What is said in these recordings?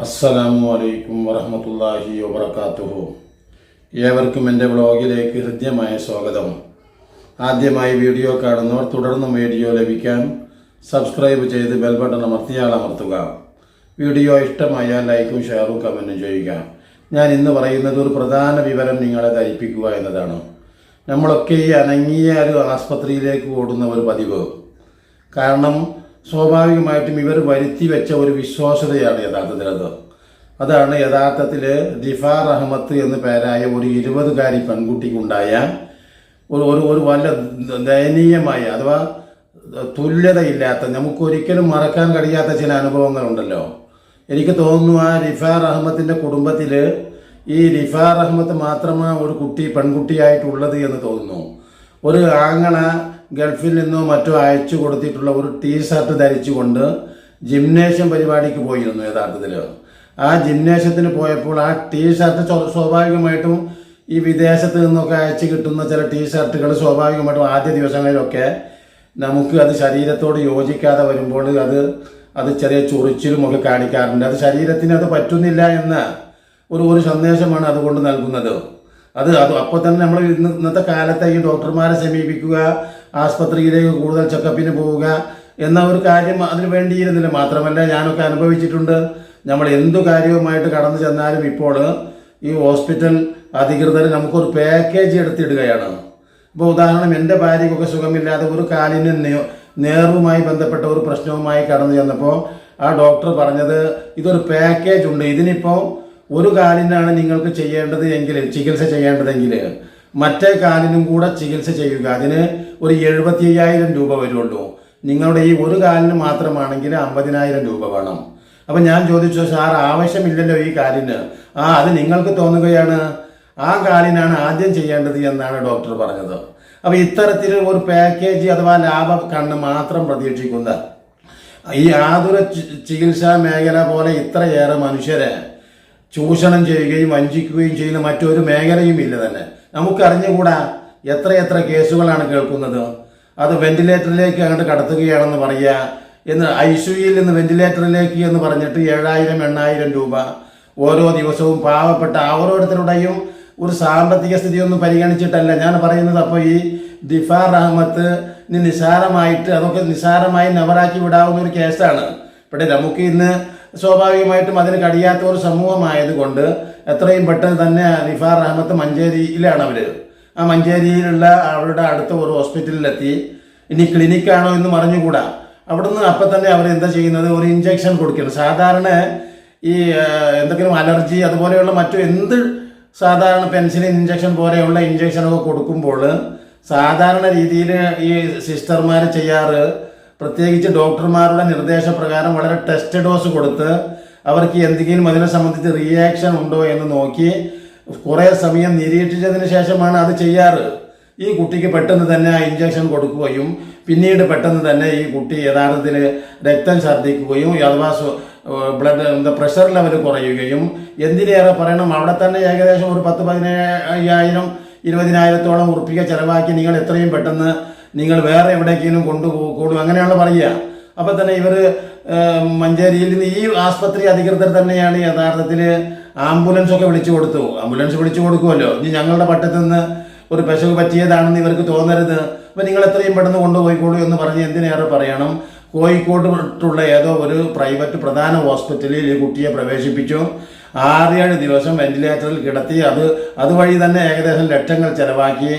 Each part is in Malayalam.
അസ്സലാമു അലൈക്കും വറഹമത്തല്ലാഹി വബർക്കാത്തുഹു ഏവർക്കും എന്റെ വ്ളോഗിലേക്ക് ഹൃദ്യമായ സ്വാഗതം. ആദ്യമായി വീഡിയോ കാണുന്നവർ തുടർന്നും വീഡിയോ ലഭിക്കാൻ സബ്സ്ക്രൈബ് ചെയ്ത് ബെൽ ബട്ടൺ അമർത്തിയാൽ അമർത്തുക. വീഡിയോ ഇഷ്ടമായാൽ ലൈക്കും ഷെയറും കമന്റും ചെയ്യുക. ഞാൻ ഇന്ന് പറയുന്നത് ഒരു പ്രധാന വിവരം നിങ്ങളെ ധരിപ്പിക്കുക എന്നതാണ്. നമ്മളൊക്കെ ഈ അനങ്ങിയ ഒരു ആസ്പത്രിയിലേക്ക് ഓടുന്ന ഒരു പതിവ്. കാരണം സ്വാഭാവികമായിട്ടും ഇവർ വരുത്തി വെച്ച ഒരു വിശ്വാസ്യതയാണ് യഥാർത്ഥത്തിൽ അത് അതാണ് യഥാർത്ഥത്തിൽ ദിഫാർ അഹമ്മദ് എന്ന പേരായ ഒരു ഇരുപതുകാരി പെൺകുട്ടിക്കുണ്ടായ ഒരു ഒരു ഒരു വല്ല ദയനീയമായ അഥവാ തുല്യതയില്ലാത്ത നമുക്കൊരിക്കലും മറക്കാൻ കഴിയാത്ത ചില അനുഭവങ്ങളുണ്ടല്ലോ. എനിക്ക് തോന്നുന്നു ആ റിഫാർ അഹമ്മദിന്റെ കുടുംബത്തിൽ ഈ റിഫാർ അഹമ്മദ് മാത്രമാണ് ഒരു കുട്ടി പെൺകുട്ടിയായിട്ടുള്ളത് എന്ന് തോന്നുന്നു. ഒരു ആങ്ങള ഗൾഫിൽ നിന്നും മറ്റോ അയച്ചു കൊടുത്തിട്ടുള്ള ഒരു ടീ ഷർട്ട് ധരിച്ചുകൊണ്ട് ജിംനേഷ്യം പരിപാടിക്ക് പോയിരുന്നു യഥാർത്ഥത്തിൽ ആ ജിംനേഷ്യത്തിന് പോയപ്പോൾ ആ ടീ ഷർട്ട് സ്വാഭാവികമായിട്ടും ഈ വിദേശത്ത് നിന്നൊക്കെ അയച്ചു കിട്ടുന്ന ചില ടീ ഷർട്ടുകൾ സ്വാഭാവികമായിട്ടും ആദ്യ ദിവസങ്ങളിലൊക്കെ നമുക്ക് അത് ശരീരത്തോട് യോജിക്കാതെ വരുമ്പോൾ അത് അത് ചെറിയ ചൊറിച്ചിലും ഒക്കെ കാണിക്കാറുണ്ട്. അത് ശരീരത്തിന് അത് പറ്റുന്നില്ല എന്ന ഒരു ഒരു സന്ദേശമാണ് അതുകൊണ്ട് നൽകുന്നത്. അത് അത് അപ്പോൾ തന്നെ നമ്മൾ ഇന്ന് ഇന്നത്തെ കാലത്തെ ഈ ഡോക്ടർമാരെ സമീപിക്കുക ആസ്പത്രിയിലേക്ക് കൂടുതൽ ചെക്കപ്പിന് പോവുക എന്ന ഒരു കാര്യം അതിന് വേണ്ടിയിരുന്നില്ല. മാത്രമല്ല ഞാനൊക്കെ അനുഭവിച്ചിട്ടുണ്ട്. നമ്മൾ എന്തു കാര്യവുമായിട്ട് കടന്നു ചെന്നാലും ഇപ്പോൾ ഈ ഹോസ്പിറ്റൽ അധികൃതർ നമുക്കൊരു പാക്കേജ് എടുത്തിടുകയാണ്. ഇപ്പോൾ ഉദാഹരണം എന്റെ ഭാര്യയ്ക്കൊക്കെ സുഖമില്ലാതെ ഒരു കാലിന് നേർവുമായി ബന്ധപ്പെട്ട ഒരു പ്രശ്നവുമായി കടന്നു ചെന്നപ്പോൾ ആ ഡോക്ടർ പറഞ്ഞത് ഇതൊരു പാക്കേജ് ഉണ്ട്. ഇതിനിപ്പോൾ ഒരു കാലിനാണ് നിങ്ങൾക്ക് ചെയ്യേണ്ടത് എങ്കിൽ ചികിത്സ ചെയ്യേണ്ടതെങ്കിൽ മറ്റേ കാലിനും കൂടെ ചികിത്സ ചെയ്യുക. അതിന് ഒരു എഴുപത്തി അയ്യായിരം രൂപ വരുള്ളൂ. നിങ്ങളുടെ ഈ ഒരു കാലിന് മാത്രമാണെങ്കിൽ അമ്പതിനായിരം രൂപ വേണം. അപ്പൊ ഞാൻ ചോദിച്ചു സാർ ആവശ്യമില്ലല്ലോ ഈ കാലിന്. ആ അത് നിങ്ങൾക്ക് തോന്നുകയാണ്. ആ കാലിനാണ് ആദ്യം ചെയ്യേണ്ടത് എന്നാണ് ഡോക്ടർ പറഞ്ഞത്. അപ്പൊ ഇത്തരത്തിൽ ഒരു പാക്കേജ് അഥവാ ലാഭ കണ്ണ് മാത്രം പ്രതീക്ഷിക്കുന്ന ഈ ആതുര ചികിത്സാ മേഖല പോലെ ഇത്രയേറെ മനുഷ്യരെ ചൂഷണം ചെയ്യുകയും വഞ്ചിക്കുകയും ചെയ്യുന്ന മറ്റൊരു മേഖലയും ഇല്ല തന്നെ. നമുക്കറിഞ്ഞുകൂടാ എത്ര കേസുകളാണ് കേൾക്കുന്നത്. അത് വെന്റിലേറ്ററിലേക്ക് അങ്ങോട്ട് കടത്തുകയാണെന്ന് പറയുക. എന്ന് ഐ സിയിൽ നിന്ന് വെന്റിലേറ്ററിലേക്ക് എന്ന് പറഞ്ഞിട്ട് ഏഴായിരം എണ്ണായിരം രൂപ ഓരോ ദിവസവും പാവപ്പെട്ട ഓരോരുത്തരുടെയും ഒരു സാമ്പത്തിക സ്ഥിതിയൊന്നും പരിഗണിച്ചിട്ടല്ല. ഞാൻ പറയുന്നത് അപ്പോൾ ഈ ദിഫാർ റഹ്മത്ത് നിസ്സാരമായിട്ട് അതൊക്കെ നിസ്സാരമായി നവറാക്കി വിടാവുന്ന ഒരു കേസാണ്. ഇവിടെ നമുക്ക് ഇന്ന് സ്വാഭാവികമായിട്ടും അതിന് കഴിയാത്ത ഒരു സമൂഹമായതുകൊണ്ട് എത്രയും പെട്ടെന്ന് തന്നെ റിഫാർ അഹമ്മദ് മഞ്ചേരിയിലാണ് അവർ. ആ മഞ്ചേരിയിലുള്ള അവരുടെ അടുത്ത ഒരു ഹോസ്പിറ്റലിലെത്തി. ഇനി ക്ലിനിക്കാണോ എന്ന് മറിഞ്ഞുകൂടാ അവിടുന്ന് അപ്പം തന്നെ അവർ എന്താ ചെയ്യുന്നത്? ഒരു ഇഞ്ചക്ഷൻ കൊടുക്കണം സാധാരണ ഈ എന്തെങ്കിലും അലർജി അതുപോലെയുള്ള മറ്റു എന്ത് സാധാരണ പെൻസിലിൻ ഇഞ്ചക്ഷൻ പോലെയുള്ള ഇഞ്ചക്ഷനൊക്കെ കൊടുക്കുമ്പോൾ സാധാരണ രീതിയിൽ ഈ സിസ്റ്റർമാർ ചെയ്യാറ് പ്രത്യേകിച്ച് ഡോക്ടർമാരുടെ നിർദ്ദേശപ്രകാരം വളരെ ടെസ്റ്റ് ഡോസ് കൊടുത്ത് അവർക്ക് എന്തെങ്കിലും അതിനെ സംബന്ധിച്ച് റിയാക്ഷൻ ഉണ്ടോ എന്ന് നോക്കി കുറേ സമയം നിരീക്ഷിച്ചതിന് ശേഷമാണ് അത് ചെയ്യാറ്. ഈ കുട്ടിക്ക് പെട്ടെന്ന് തന്നെ ആ ഇഞ്ചക്ഷൻ കൊടുക്കുകയും പിന്നീട് പെട്ടെന്ന് തന്നെ ഈ കുട്ടി യഥാർത്ഥത്തിൽ രക്തം ഛർദ്ദിക്കുകയും അഥവാ ബ്ലഡ് എന്താ പ്രഷർ ലെവൽ കുറയുകയും എന്തിനേറെ പറയണം? അവിടെ തന്നെ ഏകദേശം ഒരു പത്ത് പതിനയ്യായിരം ഇരുപതിനായിരത്തോളം ഉറുപ്പിക ചിലവാക്കി നിങ്ങൾ എത്രയും പെട്ടെന്ന് നിങ്ങൾ വേറെ എവിടേക്കെങ്കിലും കൊണ്ടുപോകും അങ്ങനെയാണ് പറയുക. അപ്പം തന്നെ ഇവർ മഞ്ചേരിയിൽ നിന്ന് ഈ ആസ്പത്രി അധികൃതർ തന്നെയാണ് യഥാർത്ഥത്തിൽ ആംബുലൻസ് ഒക്കെ വിളിച്ചു കൊടുത്തു. ആംബുലൻസ് വിളിച്ചു കൊടുക്കുമല്ലോ ഇനി ഞങ്ങളുടെ പട്ടത്തു നിന്ന് ഒരു പെശക് പറ്റിയതാണെന്ന് ഇവർക്ക് തോന്നരുത്. അപ്പം നിങ്ങൾ എത്രയും പെട്ടെന്ന് കൊണ്ടുപോയിക്കോളൂ എന്ന് പറഞ്ഞ് എന്തിനേറെ പറയണം? കോഴിക്കോട്ടുള്ള ഏതോ ഒരു പ്രൈവറ്റ് പ്രധാന ഹോസ്പിറ്റലിൽ ഈ കുട്ടിയെ പ്രവേശിപ്പിച്ചു. ആറേഴ് ദിവസം വെന്റിലേറ്ററിൽ കിടത്തി. അത് അതുവഴി തന്നെ ഏകദേശം ലക്ഷങ്ങൾ ചെലവാക്കി.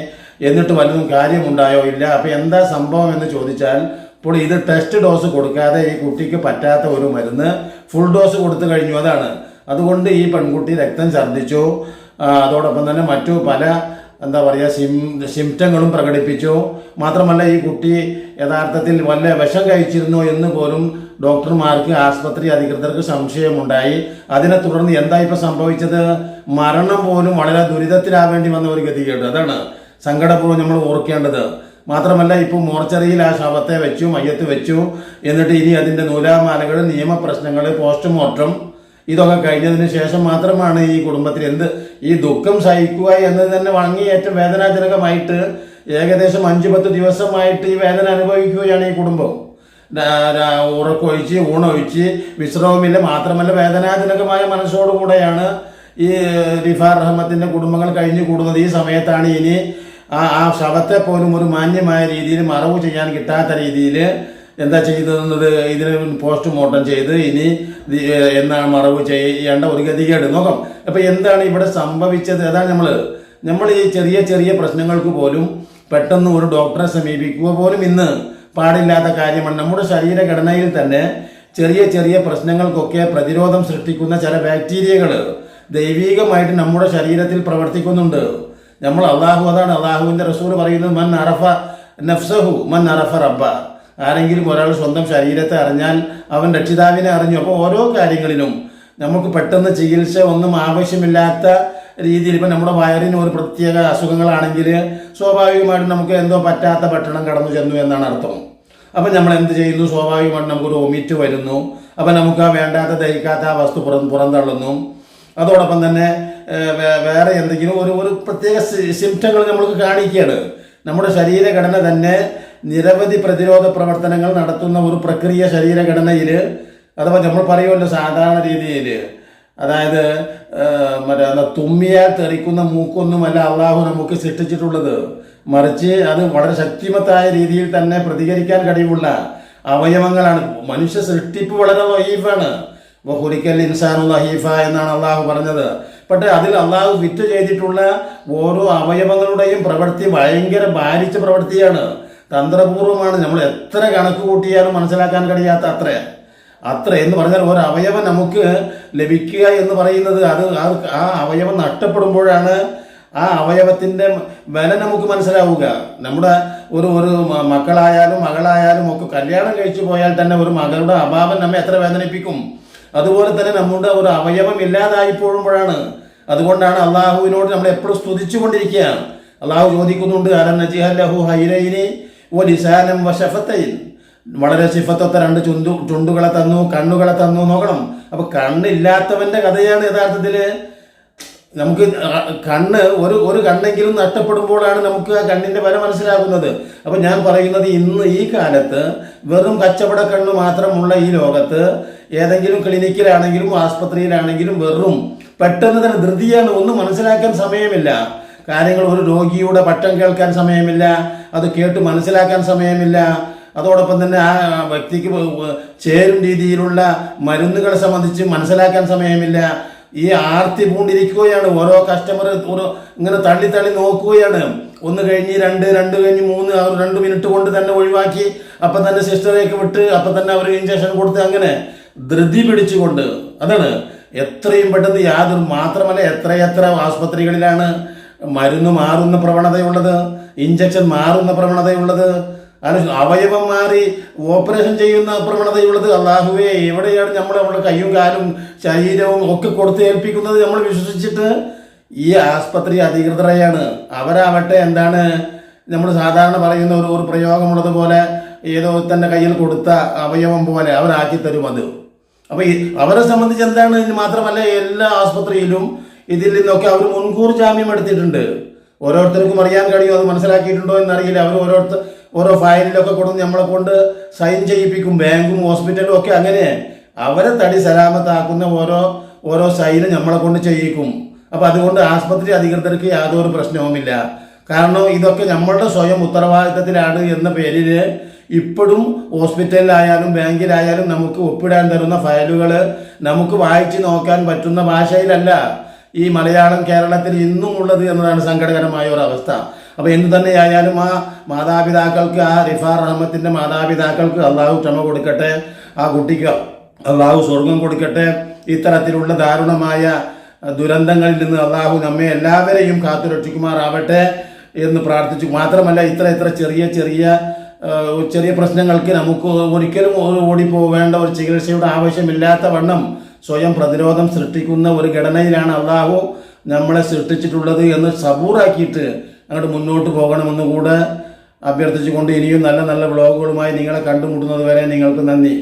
എന്നിട്ട് വല്ലതും കാര്യമുണ്ടായോ ഇല്ല? അപ്പം എന്താ സംഭവം എന്ന് ചോദിച്ചാൽ ഇപ്പോൾ ഇത് ടെസ്റ്റ് ഡോസ് കൊടുക്കാതെ ഈ കുട്ടിക്ക് പറ്റാത്ത ഒരു മരുന്ന് ഫുൾ ഡോസ് കൊടുത്തു കഴിഞ്ഞു. അതാണ്. അതുകൊണ്ട് ഈ പെൺകുട്ടി രക്തം ഛർദ്ദിച്ചു. അതോടൊപ്പം തന്നെ മറ്റു പല എന്താ പറയുക സിം സിംറ്റങ്ങളും പ്രകടിപ്പിച്ചു. മാത്രമല്ല ഈ കുട്ടി യഥാർത്ഥത്തിൽ വല്ല വിഷം കഴിച്ചിരുന്നു എന്ന് പോലും ഡോക്ടർമാർക്ക് ആസ്പത്രി അധികൃതർക്ക് സംശയമുണ്ടായി. അതിനെ തുടർന്ന് എന്താ ഇപ്പം സംഭവിച്ചത്? മരണം പോലും വളരെ ദുരിതത്തിലാവേണ്ടി വന്ന ഒരു ഗതികേട്. അതാണ്. സങ്കടപൂർവം നമ്മൾ ഓർക്കേണ്ടത്. മാത്രമല്ല ഇപ്പോൾ മോർച്ചറിയിൽ ആ ശവത്തെ വെച്ചു മയ്യത്ത് വെച്ചു. എന്നിട്ട് ഇനി അതിന്റെ നൂലാമാലകൾ നിയമപ്രശ്നങ്ങൾ പോസ്റ്റ്മോർട്ടം ഇതൊക്കെ കഴിഞ്ഞതിന് ശേഷം മാത്രമാണ് ഈ കുടുംബത്തിൽ എന്ത് ഈ ദുഃഖം സഹിക്കുക എന്നത് തന്നെ വാങ്ങി ഏറ്റവും വേദനാജനകമായിട്ട് ഏകദേശം അഞ്ചു പത്ത് ദിവസമായിട്ട് ഈ വേദന അനുഭവിക്കുകയാണ് ഈ കുടുംബം. ഉറക്കൊഴിച്ച് ഊണൊഴിച്ച് വിശ്രമമില്ല. മാത്രമല്ല വേദനാജനകമായ മനസ്സോടുകൂടെയാണ് ഈ റിഫാർ റഹ്മത്തിന്റെ കുടുംബങ്ങൾ കഴിഞ്ഞു കൂടുന്നത്. ഈ സമയത്താണ് ഇനി ആ ആ ശവത്തെ പോലും ഒരു മാന്യമായ രീതിയിൽ മറവ് ചെയ്യാൻ കിട്ടാത്ത രീതിയിൽ എന്താ ചെയ്തതെന്നത് ഇതിന് പോസ്റ്റ്മോർട്ടം ചെയ്ത് ഇനി എന്നാണ് മറവ് ചെയ്യേണ്ട ഒരു ഗതികേട്. നോക്കാം. അപ്പോൾ എന്താണ് ഇവിടെ സംഭവിച്ചത്? അതാണ് നമ്മൾ നമ്മൾ ഈ ചെറിയ ചെറിയ പ്രശ്നങ്ങൾക്ക് പോലും പെട്ടെന്ന് ഒരു ഡോക്ടറെ സമീപിക്കുക പോലും ഇന്ന് പാടില്ലാത്ത കാര്യമാണ്. നമ്മുടെ ശരീരഘടനയിൽ തന്നെ ചെറിയ ചെറിയ പ്രശ്നങ്ങൾക്കൊക്കെ പ്രതിരോധം സൃഷ്ടിക്കുന്ന ചില ബാക്ടീരിയകൾ ദൈവീകമായിട്ട് നമ്മുടെ ശരീരത്തിൽ പ്രവർത്തിക്കുന്നുണ്ട്. നമ്മൾ അള്ളാഹു അതാണ് അള്ളാഹുവിന്റെ റസൂൽ പറയുന്നത് മൻ അറഫ നഫ്സഹു മൻ അറഫ റബ്ബ. ആരെങ്കിലും ഒരാൾ സ്വന്തം ശരീരത്തെ അറിഞ്ഞാൽ അവൻ രക്ഷിതാവിനെ അറിഞ്ഞു. അപ്പോൾ ഓരോ കാര്യങ്ങളിലും നമുക്ക് പെട്ടെന്ന് ചികിത്സ ഒന്നും ആവശ്യമില്ലാത്ത രീതിയിൽ ഇപ്പം നമ്മുടെ വയറിന് ഒരു പ്രത്യേക അസുഖങ്ങളാണെങ്കിൽ സ്വാഭാവികമായിട്ടും നമുക്ക് എന്തോ പറ്റാത്ത ഭക്ഷണം കടന്നു ചെന്നു എന്നാണ് അർത്ഥം. അപ്പം നമ്മൾ എന്ത് ചെയ്യുന്നു? സ്വാഭാവികമായിട്ടും നമുക്കൊരു ഒമിറ്റ് വരുന്നു. അപ്പം നമുക്ക് ആ വേണ്ടാത്ത ദഹിക്കാത്ത ആ വസ്തു പുറം പുറന്തള്ളുന്നു. അതോടൊപ്പം തന്നെ വേറെ എന്തെങ്കിലും ഒരു ഒരു പ്രത്യേക സിംറ്റങ്ങൾ നമ്മൾക്ക് കാണിക്കുകയാണ്. നമ്മുടെ ശരീരഘടന തന്നെ നിരവധി പ്രതിരോധ പ്രവർത്തനങ്ങൾ നടത്തുന്ന ഒരു പ്രക്രിയ ശരീരഘടനയിൽ അഥവാ നമ്മൾ പറയുമല്ലോ സാധാരണ രീതിയിൽ അതായത് മറ്റേ തുമ്മിയാൽ തെറിക്കുന്ന മൂക്കൊന്നുമല്ല അള്ളാഹു നമുക്ക് സൃഷ്ടിച്ചിട്ടുള്ളത്. മറിച്ച് അത് വളരെ ശക്തിമത്തായ രീതിയിൽ തന്നെ പ്രതികരിക്കാൻ കഴിവുള്ള അവയവങ്ങളാണ്. മനുഷ്യ സൃഷ്ടിപ്പ് വളരെ വൈഫാണ്. വഹുലിക്കൽ ഇൻസാനു ലഹീഫ എന്നാണ് അള്ളാഹു പറഞ്ഞത്. പക്ഷേ അതിൽ അള്ളാഹു വിറ്റ് ചെയ്തിട്ടുള്ള ഓരോ അവയവങ്ങളുടെയും പ്രവൃത്തി ഭയങ്കര ഭാരിച്ച പ്രവൃത്തിയാണ്. തന്ത്രപൂർവമാണ് നമ്മൾ എത്ര കണക്ക് കൂട്ടിയാലും മനസ്സിലാക്കാൻ കഴിയാത്ത അത്ര. അത്ര എന്ന് പറഞ്ഞാൽ ഒരു അവയവം നമുക്ക് ലഭിക്കുക എന്ന് പറയുന്നത് അത് ആ- അവയവം നഷ്ടപ്പെടുമ്പോഴാണ് ആ അവയവത്തിന്റെ വില നമുക്ക് മനസ്സിലാവുക. നമ്മുടെ ഒരു ഒരു മക്കളായാലും മകളായാലും ഒക്കെ കല്യാണം കഴിച്ചു പോയാൽ തന്നെ ഒരു മകളുടെ അഭാവം നമ്മെ എത്ര വേദനിപ്പിക്കും. അതുപോലെ തന്നെ നമ്മുടെ ഒരു അവയവം ഇല്ലാതായി പോകുമ്പോഴാണ് അതുകൊണ്ടാണ് അള്ളാഹുവിനോട് നമ്മൾ എപ്പോഴും സ്തുതിച്ചുകൊണ്ടിരിക്കുക അള്ളാഹു ചോദിക്കുന്നുണ്ട് വളരെ സിഫത്തൊത്ത രണ്ട് ചുണ്ടു ചുണ്ടുകളെ തന്നു കണ്ണുകളെ തന്നു നോക്കണം. അപ്പൊ കണ്ണില്ലാത്തവന്റെ കഥയാണ് യഥാർത്ഥത്തിൽ നമുക്ക് കണ്ണ് ഒരു ഒരു കണ്ണെങ്കിലും നഷ്ടപ്പെടുമ്പോഴാണ് നമുക്ക് ആ കണ്ണിന്റെ വില മനസ്സിലാകുന്നത്. അപ്പൊ ഞാൻ പറയുന്നത് ഇന്ന് ഈ കാലത്ത് വെറും കച്ചവട കണ്ണ് മാത്രമുള്ള ഈ ലോകത്ത് ഏതെങ്കിലും ക്ലിനിക്കിലാണെങ്കിലും ആസ്പത്രിയിലാണെങ്കിലും വെറും പെട്ടെന്ന് തന്നെ ധൃതിയാണ് ഒന്നും മനസ്സിലാക്കാൻ സമയമില്ല. കാര്യങ്ങൾ ഒരു രോഗിയുടെ പട്ടം കേൾക്കാൻ സമയമില്ല അത് കേട്ട് മനസ്സിലാക്കാൻ സമയമില്ല. അതോടൊപ്പം തന്നെ ആ വ്യക്തിക്ക് ചേരും രീതിയിലുള്ള മരുന്നുകളെ സംബന്ധിച്ച് മനസ്സിലാക്കാൻ സമയമില്ല. ഈ ആർത്തി പൂണ്ടിരിക്കുകയാണ് ഓരോ കസ്റ്റമർ ഓരോ ഇങ്ങനെ തള്ളി തള്ളി നോക്കുകയാണ്. ഒന്ന് കഴിഞ്ഞ് രണ്ട് രണ്ട് കഴിഞ്ഞ് മൂന്ന് അവർ രണ്ട് മിനിറ്റ് കൊണ്ട് തന്നെ ഒഴിവാക്കി അപ്പം തന്നെ സിസ്റ്ററേക്ക് വിട്ട് അപ്പം തന്നെ അവർ ഇഞ്ചക്ഷൻ കൊടുത്ത് അങ്ങനെ. ധൃതി പിടിച്ചുകൊണ്ട് അതാണ് എത്രയും പെട്ടെന്ന് യാതൊരു മാത്രമല്ല എത്രയെത്ര ആസ്പത്രികളിലാണ് മരുന്ന് മാറുന്ന പ്രവണതയുള്ളത് ഇഞ്ചക്ഷൻ മാറുന്ന പ്രവണതയുള്ളത് അവയവം മാറി ഓപ്പറേഷൻ ചെയ്യുന്ന പ്രവണതയുള്ളത്. അള്ളാഹുവെ എവിടെയാണ് നമ്മൾ നമ്മുടെ കയ്യും കാലും ശരീരവും ഒക്കെ കൊടുത്ത് ഏൽപ്പിക്കുന്നത് നമ്മൾ വിശ്വസിച്ചിട്ട്? ഈ ആസ്പത്രി അധികൃതരെയാണ്. അവരാവട്ടെ എന്താണ് നമ്മൾ സാധാരണ പറയുന്ന ഒരു ഒരു പ്രയോഗമുള്ളത് ഏതോ തന്റെ കയ്യിൽ കൊടുത്ത അവയവം പോലെ അവരാക്കി തരും അത്. അപ്പൊ അവരെ സംബന്ധിച്ച് എന്താണ്? മാത്രമല്ല എല്ലാ ആസ്പത്രിയിലും ഇതിൽ നിന്നൊക്കെ അവർ മുൻകൂർ ജാമ്യം എടുത്തിട്ടുണ്ട്. ഓരോരുത്തർക്കും അറിയാൻ കഴിയും അത് മനസ്സിലാക്കിയിട്ടുണ്ടോ എന്നറിയില്ല. അവർ ഓരോരുത്തർ ഓരോ ഫയലിലൊക്കെ കൊടുത്ത് നമ്മളെ കൊണ്ട് സൈൻ ചെയ്യിപ്പിക്കും. ബാങ്കും ഹോസ്പിറ്റലും ഒക്കെ അങ്ങനെ. അവരെ തടി സലാമത്താക്കുന്ന ഓരോ ഓരോ സൈന് നമ്മളെ കൊണ്ട് ചെയ്യിക്കും. അപ്പൊ അതുകൊണ്ട് ആസ്പത്രി അധികൃതർക്ക് യാതൊരു പ്രശ്നവുമില്ല. കാരണം ഇതൊക്കെ നമ്മളുടെ സ്വയം ഉത്തരവാദിത്തത്തിലാണ് എന്ന പേരിൽ ഇപ്പോഴും ഹോസ്പിറ്റലിലായാലും ബാങ്കിലായാലും നമുക്ക് ഒപ്പിടാൻ തരുന്ന ഫയലുകൾ നമുക്ക് വായിച്ചു നോക്കാൻ പറ്റുന്ന ഭാഷയിലല്ല ഈ മലയാളം കേരളത്തിൽ ഇന്നും ഉള്ളത് എന്നതാണ് സങ്കടകരമായ ഒരു അവസ്ഥ. അപ്പോൾ എന്ത് തന്നെയായാലും ആ മാതാപിതാക്കൾക്ക് ആ റിഫാർ റഹ്മത്തിന്റെ മാതാപിതാക്കൾക്ക് അള്ളാഹു ക്ഷമ കൊടുക്കട്ടെ ആ കുട്ടിക്ക് അള്ളാഹു സ്വർഗം കൊടുക്കട്ടെ. ഇത്തരത്തിലുള്ള ദാരുണമായ ദുരന്തങ്ങളിൽ നിന്ന് അള്ളാഹു നമ്മെ എല്ലാവരെയും കാത്തുരക്ഷിക്കുമാറാവട്ടെ എന്ന് പ്രാർത്ഥിച്ചു. മാത്രമല്ല ഇത്ര ഇത്ര ചെറിയ ചെറിയ ചെറിയ പ്രശ്നങ്ങൾക്ക് നമുക്ക് ഒരിക്കലും ഓടി ഓടിപ്പോവേണ്ട ഒരു ചികിത്സയുടെ ആവശ്യമില്ലാത്ത വണ്ണം സ്വയം പ്രതിരോധം സൃഷ്ടിക്കുന്ന ഒരു ഘടനയിലാണ് അള്ളാഹു നമ്മളെ സൃഷ്ടിച്ചിട്ടുള്ളത് എന്ന് സബൂറാക്കിയിട്ട് അങ്ങോട്ട് മുന്നോട്ട് പോകണമെന്ന് കൂടെ അഭ്യർത്ഥിച്ചുകൊണ്ട് ഇനിയും നല്ല നല്ല വ്ളോഗുകളുമായി നിങ്ങളെ കണ്ടുമുട്ടുന്നത് വരെ നിങ്ങൾക്ക് നന്ദി.